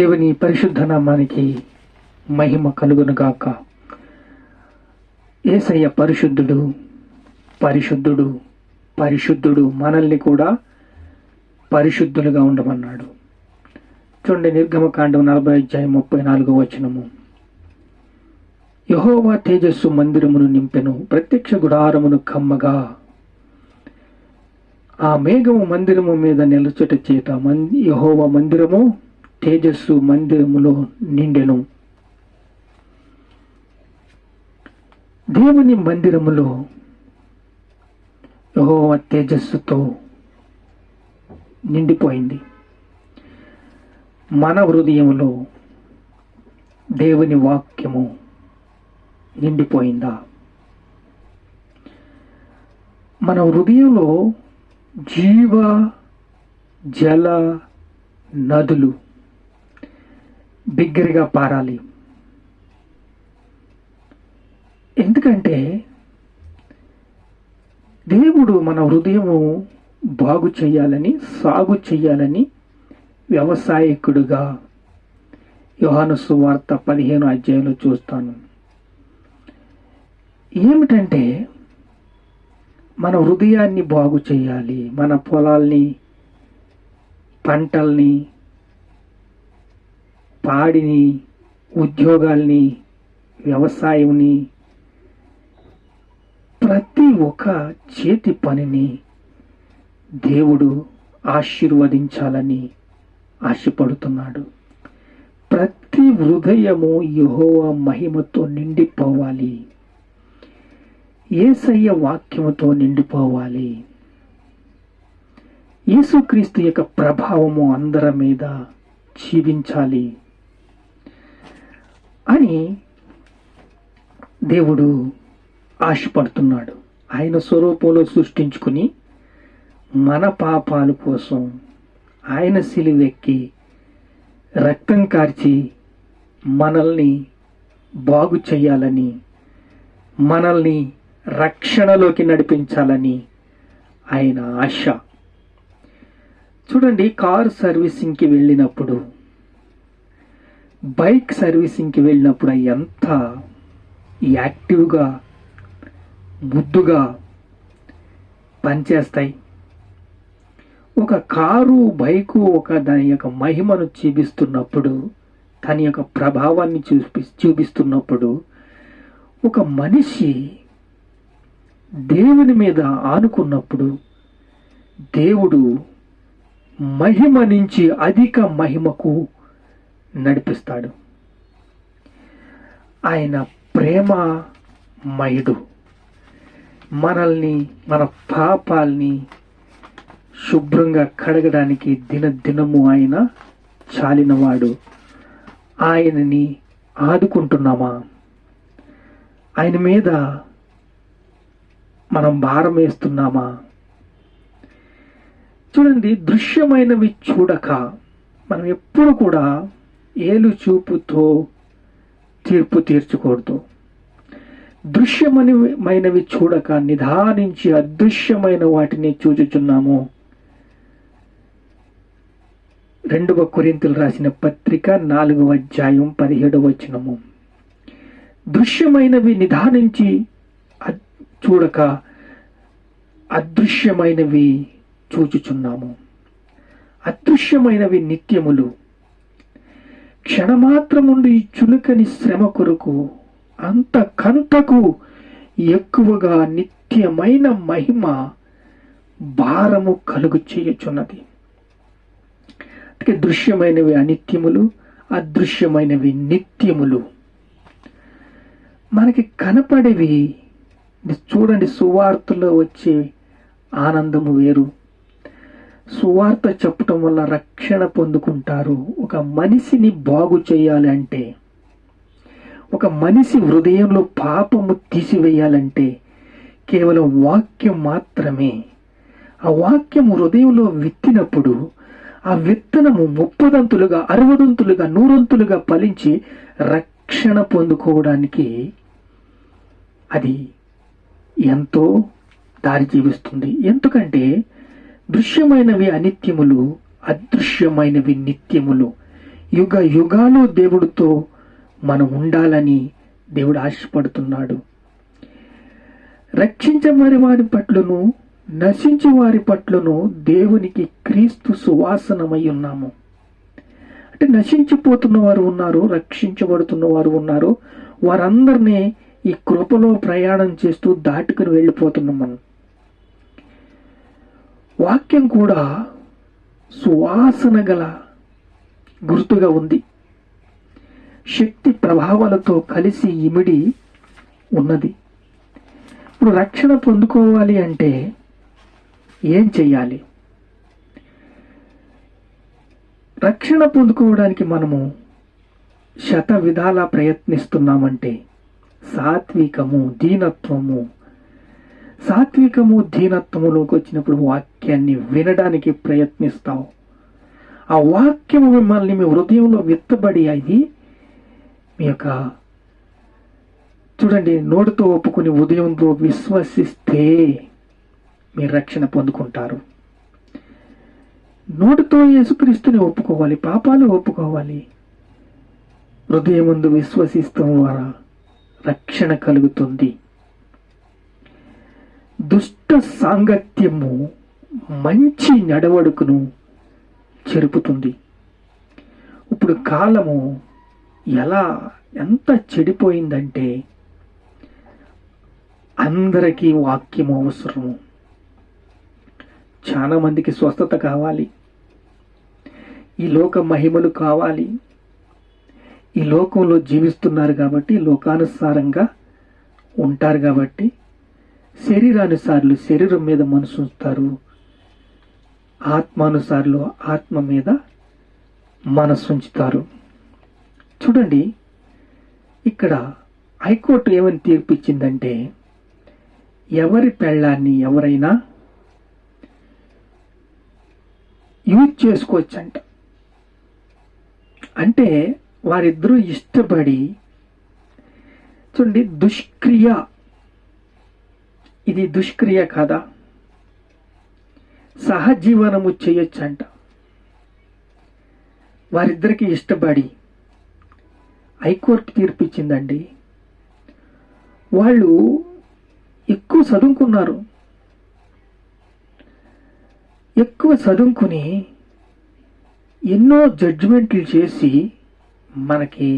దేవుని పరిశుద్ధ నామానికి మహిమ కలుగునుగాక. ఏసయ్య పరిశుద్ధుడు పరిశుద్ధుడు పరిశుద్ధుడు మనల్ని కూడా పరిశుద్ధులుగా ఉండమన్నాడు. చూడండి నిర్గమకాండం నలభై అధ్యాయం ముప్పై నాలుగో వచనము. యహోవా తేజస్సు మందిరమును నింపెను ప్రత్యక్ష గుడారమును కమ్మగా. ఆ మేఘము మందిరము మీద నిలుచుట చేత మంది యహోవా మందిరము తేజస్సు మందిరములో నిండెను. దేవుని మందిరములో యహోవ తేజస్సుతో నిండిపోయింది. మన హృదయంలో దేవుని వాక్యము నిండిపోయిందా? మన హృదయంలో జీవ జల నదులు బిగ్గరగా పారాలి. ఎందుకంటే దేవుడు మన హృదయము బాగు చేయాలని సాగు చేయాలని వ్యవసాయకుడుగా యోహాను సువార్త పదిహేను అధ్యాయంలో చూస్తాను. ఏమిటంటే మన హృదయాన్ని బాగు చేయాలి మన పొలాల్ని పంటల్ని పాడిని ఉద్యోగాల్ని వ్యవసాయంని ప్రతి ఒక్క చేతి పనిని దేవుడు ఆశీర్వదించాలని ఆశపడుతున్నాడు. ప్రతి హృదయము యహోవ మహిమతో నిండిపోవాలి. ఏసయ్య వాక్యముతో నిండిపోవాలి. యేసుక్రీస్తు యొక్క ప్రభావము అందరి మీద జీవించాలి. అని దేవుడు ఆశపడుతున్నాడు. ఆయన స్వరూపంలో సృష్టించుకుని మన పాపాల కోసం ఆయన సిలువెక్కి రక్తం కార్చి మనల్ని బాగు చేయాలని మనల్ని రక్షణలోకి నడిపించాలని ఆయన ఆశ. చూడండి కారు సర్వీసింగ్కి వెళ్ళినప్పుడు బైక్ సర్వీసింగ్కి వెళ్ళినప్పుడు ఎంత యాక్టివ్గా ముద్దుగా పనిచేస్తాయి. ఒక కారు బైకు ఒక దాని యొక్క మహిమను చూపిస్తున్నప్పుడు దాని యొక్క ప్రభావాన్ని చూపి చూపిస్తున్నప్పుడు ఒక మనిషి దేవుని మీద ఆనుకున్నప్పుడు దేవుడు మహిమ నుంచి అధిక మహిమకు నడిపిస్తాడు. ఆయన ప్రేమమయుడు. మనల్ని మన పాపాల్ని శుభ్రంగా కడగడానికి దినదినము ఆయన చాలినవాడు. ఆయనని ఆదుకుంటున్నామా? ఆయన మీద మనం భారం వేస్తున్నామా? చూడండి దృశ్యమైనవి చూడక మనం ఎప్పుడు కూడా ఏలు చూపుతో తీర్పు తీర్చకూడదు. దృశ్యమైనవి చూడక నిదానించి అదృశ్యమైన వాటిని చూచుచున్నాము. రెండవ కొరింతలు రాసిన పత్రిక నాలుగవ అధ్యాయం పదిహేడవ వచనము. దృశ్యమైనవి నిదానించి చూడక అదృశ్యమైనవి చూచుచున్నాము. అదృశ్యమైనవి నిత్యములు. క్షణమాత్రముండి ఈ శ్రమ కొరకు అంతకంతకు ఎక్కువగా నిత్యమైన మహిమ భారము కలుగు చేయుచున్నది. అందుకే దృశ్యమైనవి అనిత్యములు అదృశ్యమైనవి నిత్యములు. మనకి కనపడేవి చూడండి సువార్తలో వచ్చే ఆనందము వేరు. సువార్త చెప్పటం వల్ల రక్షణ పొందుకుంటారు. ఒక మనిషిని బాగు చేయాలి అంటే ఒక మనిషి హృదయంలో పాపము తీసివేయాలంటే కేవలం వాక్యం మాత్రమే. ఆ వాక్యం హృదయంలో విత్తినప్పుడు ఆ విత్తనము ముప్పదంతులుగా అరవదంతులుగా నూరంతులుగా ఫలించి రక్షణ పొందుకోవడానికి అది ఎంతో దారి జీవిస్తుంది ఎందుకంటే దృశ్యమైనవి అనిత్యములు అదృశ్యమైనవి నిత్యములు. యుగ యుగాలు దేవుడితో మనం ఉండాలని దేవుడు ఆశపడుతున్నాడు. రక్షించబడి వారి పట్లను నశించి వారి పట్లను దేవునికి క్రీస్తు సువాసనమై ఉన్నాము. అంటే నశించిపోతున్న వారు ఉన్నారు రక్షించబడుతున్న వారు ఉన్నారు. వారందరినీ ఈ కృపలో ప్రయాణం చేస్తూ దాటుకుని వెళ్ళిపోతున్నాం మనం. వాక్యం కూడా సువాసన గల గుర్తుగా ఉంది. శక్తి ప్రభావాలతో కలిసి ఇమిడి ఉన్నది. ఇప్పుడు రక్షణ పొందుకోవాలి అంటే ఏం చెయ్యాలి? రక్షణ పొందుకోవడానికి మనము శత విధాల ప్రయత్నిస్తున్నామంటే సాత్వికము దీనత్వము సాత్వికము దీనత్వములోకి వచ్చినప్పుడు వాక్యాన్ని వినడానికి ప్రయత్నిస్తాం. ఆ వాక్యము మిమ్మల్ని మీ హృదయంలో విత్తబడి అది మీ యొక్క చూడండి నోటితో ఒప్పుకుని ఉదయంతో విశ్వసిస్తే మీరు రక్షణ పొందుకుంటారు. నోటితో యేసుక్రీస్తుని ఒప్పుకోవాలి పాపాలు ఒప్పుకోవాలి. హృదయం ముందు విశ్వసిస్తాం ద్వారా రక్షణ కలుగుతుంది. దుష్ట సాంగత్యము మంచి నడవడుకును జరుపుతుంది ఇప్పుడు కాలము ఎలా ఎంత చెడిపోయిందంటే అందరికీ వాక్యం అవసరము. చాలామందికి స్వస్థత కావాలి. ఈ లోక మహిమలు కావాలి. ఈ లోకంలో జీవిస్తున్నారు కాబట్టి లోకానుసారంగా ఉంటారు కాబట్టి శరీరానుసారులు శరీరం మీద మనసు ఉంచుతారు. ఆత్మానుసారులు ఆత్మ మీద మనసు ఉంచుతారు. చూడండి ఇక్కడ హైకోర్టు ఏమని తీర్పు ఇచ్చిందంటే ఎవరి పెళ్ళాన్ని ఎవరైనా యూజ్ చేసుకోవచ్చంట. అంటే వారిద్దరూ ఇష్టపడి చూడండి దుష్క్రియ ఇది దుష్క్రియ కాదా సహజీవనము చేయొచ్చంట. వారిద్దరికి ఇష్టపడి హైకోర్టు తీర్పు ఇచ్చిందండి వాళ్ళు ఎక్కువ చదువుకున్నారు. ఎక్కువ చదువుకుని ఎన్నో జడ్జిమెంట్లు చేసి మనకి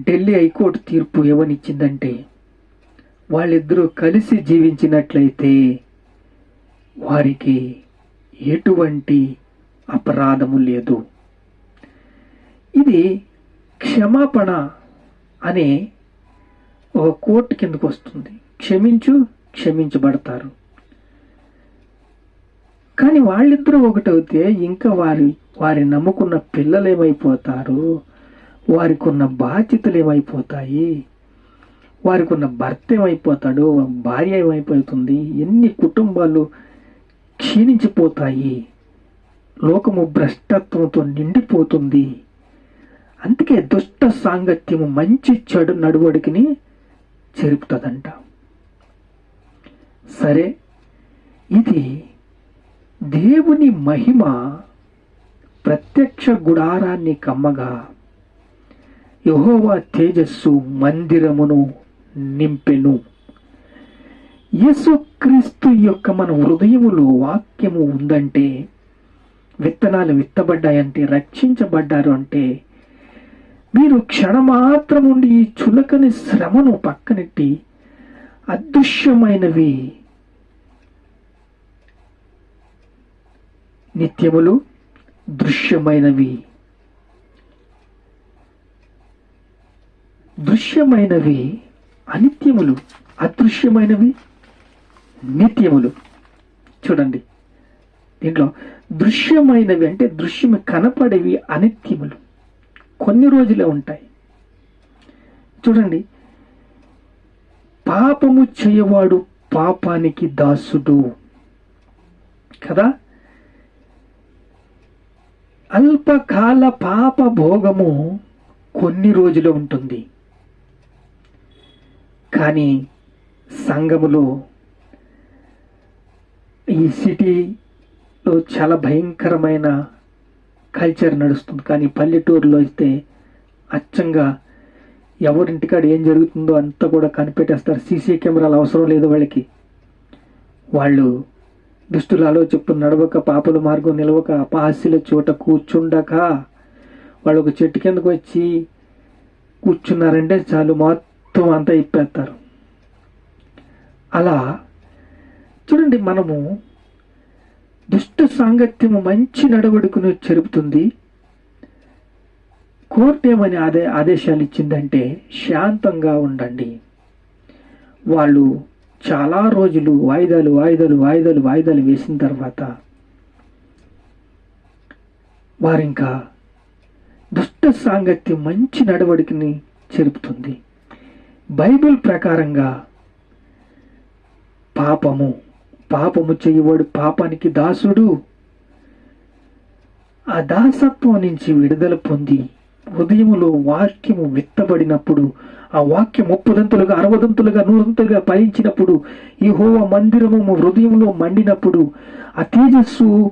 ఢిల్లీ హైకోర్టు తీర్పు ఏమనిచ్చిందంటే వాళ్ళిద్దరూ కలిసి జీవించినట్లయితే వారికి ఎటువంటి అపరాధము లేదు. ఇది క్షమాపణ అనే ఒక కోర్టు కిందకు వస్తుంది. క్షమించు క్షమించబడతారు. కానీ వాళ్ళిద్దరూ ఒకటవుతే ఇంకా వారి వారి నమ్ముకున్న పిల్లలు ఏమైపోతారు వారికి ఉన్న బాధ్యతలు ఏమైపోతాయి వారికి ఉన్న భర్త ఏమైపోతాడు భార్య ఏమైపోతుంది ఎన్ని కుటుంబాలు క్షీణించిపోతాయి లోకము భ్రష్టత్వంతో నిండిపోతుంది. అందుకే దుష్ట సాంగత్యము మంచి చెడు నడువడికిని చెరుపుతుందంట. సరే ఇది దేవుని మహిమ ప్రత్యక్ష గుడారాన్ని కమ్మగా యహోవా తేజస్సు మందిరమును నింపెను. యేసుక్రీస్తు యొక్క మన హృదయములో వాక్యము ఉందంటే విత్తనాలు విత్తబడ్డాయంటే రక్షించబడ్డారు అంటే మీరు క్షణమాత్రం ఉండి ఈ చులకని శ్రమను పక్కనెట్టి అదృశ్యమైనవి నిత్యములు దృశ్యమైనవి. దృశ్యమైనవి అనిత్యములు అదృశ్యమైనవి నిత్యములు. చూడండి దీంట్లో దృశ్యమైనవి అంటే దృశ్యం కనపడేవి అనిత్యములు. కొన్ని రోజులే ఉంటాయి. చూడండి పాపము చేయవాడు పాపానికి దాసుడు. కదా? అల్పకాల పాప భోగము కొన్ని రోజులు ఉంటుంది. కానీ సంఘములో ఈ సిటీలో చాలా భయంకరమైన కల్చర్ నడుస్తుంది. కానీ పల్లెటూరులో అయితే అచ్చంగా ఎవరింటికాడ ఏం జరుగుతుందో అంతా కూడా కనిపెట్టేస్తారు. సీసీ కెమెరాలు అవసరం లేదు వాళ్ళకి. వాళ్ళు దుష్టుల ఆలోచిస్తూ నడవక పాపల మార్గం నిలవక అపహాస్యుల చోట కూర్చుండక వాళ్ళు ఒక చెట్టు కిందకు వచ్చి కూర్చున్నారంటే చాలు. మొత్తం అంతా ఇప్పేస్తారు. అలా చూడండి మనము దుష్ట సాంగత్యము మంచి నడవడికను చెరుపుతుంది. కోర్టు ఏమని ఆదే ఆదేశాలు ఇచ్చిందంటే శాంతంగా ఉండండి. వాళ్ళు చాలా రోజులు వాయిదాలు వాయిదాలు వాయిదాలు వాయిదాలు వేసిన తర్వాత వారింకా దుష్ట సాంగత్యం మంచి నడవడికని చెరుపుతుంది. బైబిల్ ప్రకారంగా పాపము. పాపము చేయవాడు పాపానికి దాసుడు. ఆ దాసత్వం నుంచి విడుదల పొంది హృదయంలో వాక్యము విత్తబడినప్పుడు ఆ వాక్యం ముప్పదంతులుగా అరవదంతులుగా నూరంతులుగా ఫలించినప్పుడు ఈ హోవ మందిరము హృదయంలో మండినప్పుడు ఆ తేజస్సు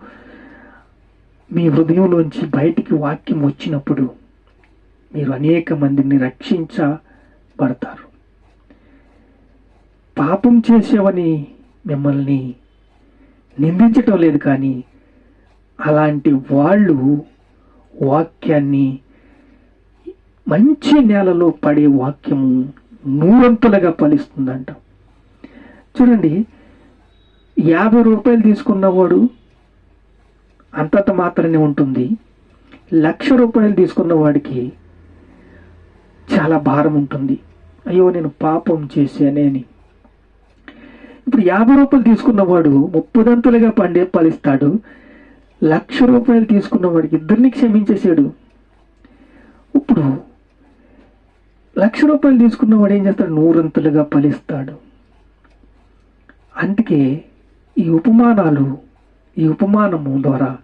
మీ హృదయంలోంచి బయటికి వాక్యం వచ్చినప్పుడు మీరు అనేక మందిని రక్షించబడతారు. పాపం చేసేవని మిమ్మల్ని నిందించటం లేదు కానీ అలాంటి వాళ్ళు వాక్యాన్ని మంచి నేలలో పడే వాక్యము నూరంతలుగా ఫలిస్తుందంట. చూడండి యాభై రూపాయలు తీసుకున్నవాడు అంతంత మాత్రమే ఉంటుంది. లక్ష రూపాయలు తీసుకున్న వాడికి చాలా భారం ఉంటుంది. అయ్యో నేను పాపం చేశానే అని. ఇప్పుడు యాభై రూపాయలు తీసుకున్నవాడు ముప్పదంతులుగా పండే ఫలిస్తాడు. లక్ష రూపాయలు తీసుకున్నవాడికి ఇద్దరిని క్షమించేసాడు ఇప్పుడు లక్ష రూపాయలు తీసుకున్నవాడు ఏం చేస్తాడు? నూరంతులుగా ఫలిస్తాడు. అందుకే ఈ ఉపమానాలు ఈ ఉపమానము ద్వారా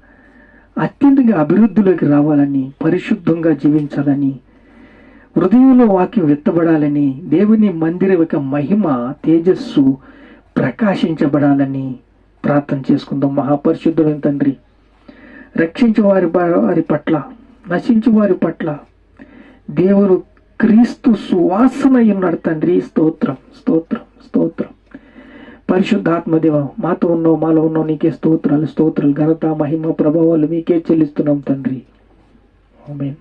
అత్యంతగా అభివృద్ధిలోకి రావాలని పరిశుద్ధంగా జీవించాలని హృదయంలో వాక్యం విత్తబడాలని దేవుని మందిర యొక్క మహిమ తేజస్సు ప్రకాశించబడాలని ప్రార్థన చేసుకుందాం. మహాపరిశుద్ధుడైన తండ్రి రక్షించు వారి వారి పట్ల నశించు వారి పట్ల దేవుడు క్రీస్తు సువాసన ఉన్నాడు తండ్రి. స్తోత్రం స్తోత్రం స్తోత్రం. పరిశుద్ధాత్మదేవ మాతో ఉన్నావు మాలో ఉన్నావు నీకే స్తోత్రాలు స్తోత్రాలు. ఘనత మహిమ ప్రభావాలు మీకే చెల్లిస్తున్నాం తండ్రి. ఆమేన్.